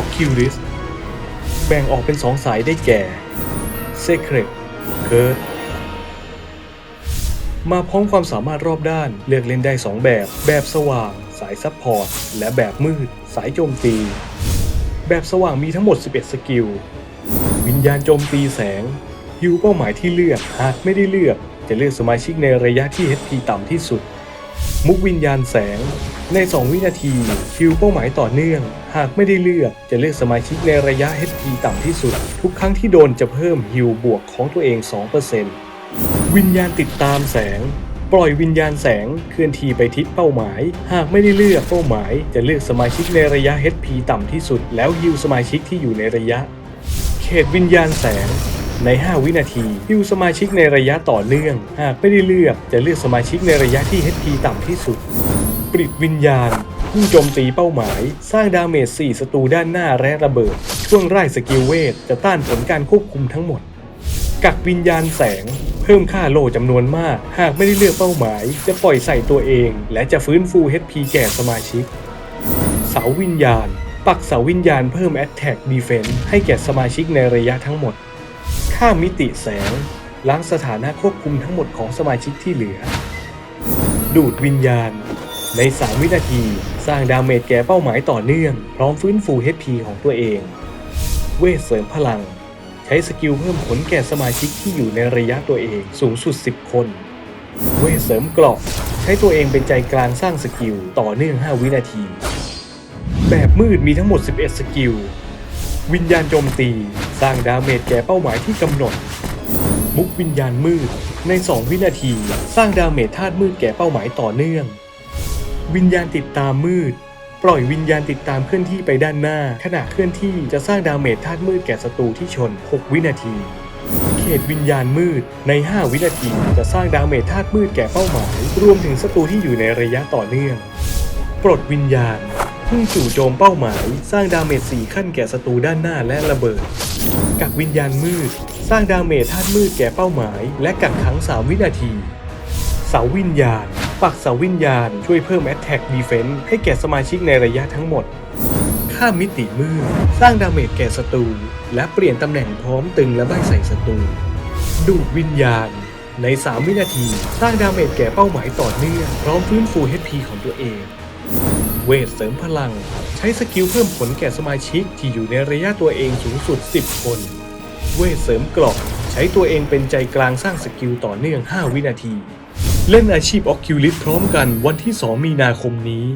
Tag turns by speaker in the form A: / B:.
A: Oculus แบ่งออกเป็นสองสายได้แก่ Secret เคิร์ดมาพร้อมความสามารถรอบด้านเลือกเล่นได้ 2 แบบ แบบสว่าง สายซัพพอร์ต และแบบมืด สายโจมตี แบบสว่างมีทั้งหมด 11 สกิล วิญญาณโจมตีแสงฮิวเป้าหมายที่เลือก หากไม่ได้เลือก จะเลือกสมาชิกในระยะที่ HP ต่ำที่สุด มุกวิญญาณแสง ใน 2 วินาทีฮิวเป้าหมายต่อเนื่อง หากไม่ได้เลือกจะเลือกสมาชิกในระยะ HP ต่ำที่สุด ทุกครั้งที่โดนจะเพิ่มฮิวบวกของตัวเอง 2%วิญญาณติดตามแสง ปล่อยวิญญาณแสงเคลื่อนที่ไปทิศเป้าหมาย หากไม่ได้เลือกเป้าหมาย จะเลือกสมาชิกในระยะ HP ต่ำที่สุด แล้วฮิวสมาชิกที่อยู่ในระยะ เขตวิญญาณแสง ใน 5 วินาทีฮิวสมาชิกในระยะต่อเนื่อง หากไม่ได้เลือกจะเลือกสมาชิกในระยะที่ HP ต่ำที่สุด ปริดวิญญาณพุ่งโจมตีเป้าหมาย สร้างดาเมจ 4 ศัตรูด้านหน้าและระเบิด ช่วงไร่สกิลเวทจะต้านผลการควบคุมทั้งหมด กักวิญญาณแสง เพิ่มค่าโลจำนวนมาก หากไม่ได้เลือกเป้าหมาย จะปล่อยใส่ตัวเอง และจะฟื้นฟู HP แก่สมาชิก เสาวิญญาณปักเสาวิญญาณเพิ่ม Attack Defense ให้แก่สมาชิกในระยะทั้งหมด ค่ามิติแสงล้างสถานะควบคุมทั้งหมดของสมาชิกที่เหลือ ดูดวิญญาณ ใน 3 วินาที สร้างดาเมจแก่เป้าหมายต่อเนื่อง พร้อมฟื้นฟู HP ของตัวเอง เวทเสริมพลัง ใช้สกิลเพิ่มผลแก่สมาชิกที่อยู่ในระยะตัวเองสูงสุด 10 คน เวทเสริมกราะใช้ตัวเองเป็นใจกลางสร้างสกิลต่อเนื่อง 5 วินาที แบบมืดมีทั้งหมด 11 สกิล วิญญาณโจมตี สร้างดาเมจแก่เป้าหมายที่กำหนด มุกวิญญาณมืด ใน 2 วินาที สร้างดาเมจธาตุมืดแก่เป้าหมายต่อเนื่อง วิญญาณติดตามมืด ปล่อยวิญญาณติดตามเคลื่อนที่ไปด้านหน้า ขณะเคลื่อนที่จะสร้างดาเมจธาตุมืดแก่ศัตรูที่ชน 6 วินาทีเขตวิญญาณมืดใน 5 วินาทีจะสร้างดาเมจธาตุมืดแก่เป้าหมาย รวมถึงศัตรูที่อยู่ในระยะต่อเนื่อง ปลดวิญญาณ พุ่งจู่โจมเป้าหมาย สร้างดาเมจ 4 ขั้นแก่ศัตรูด้านหน้าและระเบิด กักวิญญาณมืด สร้างดาเมจธาตุมืดแก่เป้าหมาย และกักขัง 3 วินาที เสาวิญญาณ ปักเสาวิญญาณ ช่วยเพิ่ม Attack Defense ให้แก่สมาชิกในระยะทั้งหมดค่ามิติมืด สร้างดาเมจแก่ศัตรูและเปลี่ยนตำแหน่งพร้อมตึงและใบใส่ศัตรูดูดวิญญาณ ใน 3 วินาที สร้างดาเมจแก่เป้าหมายต่อเนื่องพร้อมฟื้นฟู HP ของตัวเอง เวทเสริมพลัง ใช้สกิลเพิ่มผลแก่สมาชิกที่อยู่ในระยะตัวเองสูงสุด 10 คน เวทเสริมกรอบใช้ตัวเองเป็นใจกลางสร้างสกิลต่อเนื่อง 5 วินาที เล่นอาชีพออคิวลิสพร้อมกันวันที่ 2 มีนาคมนี้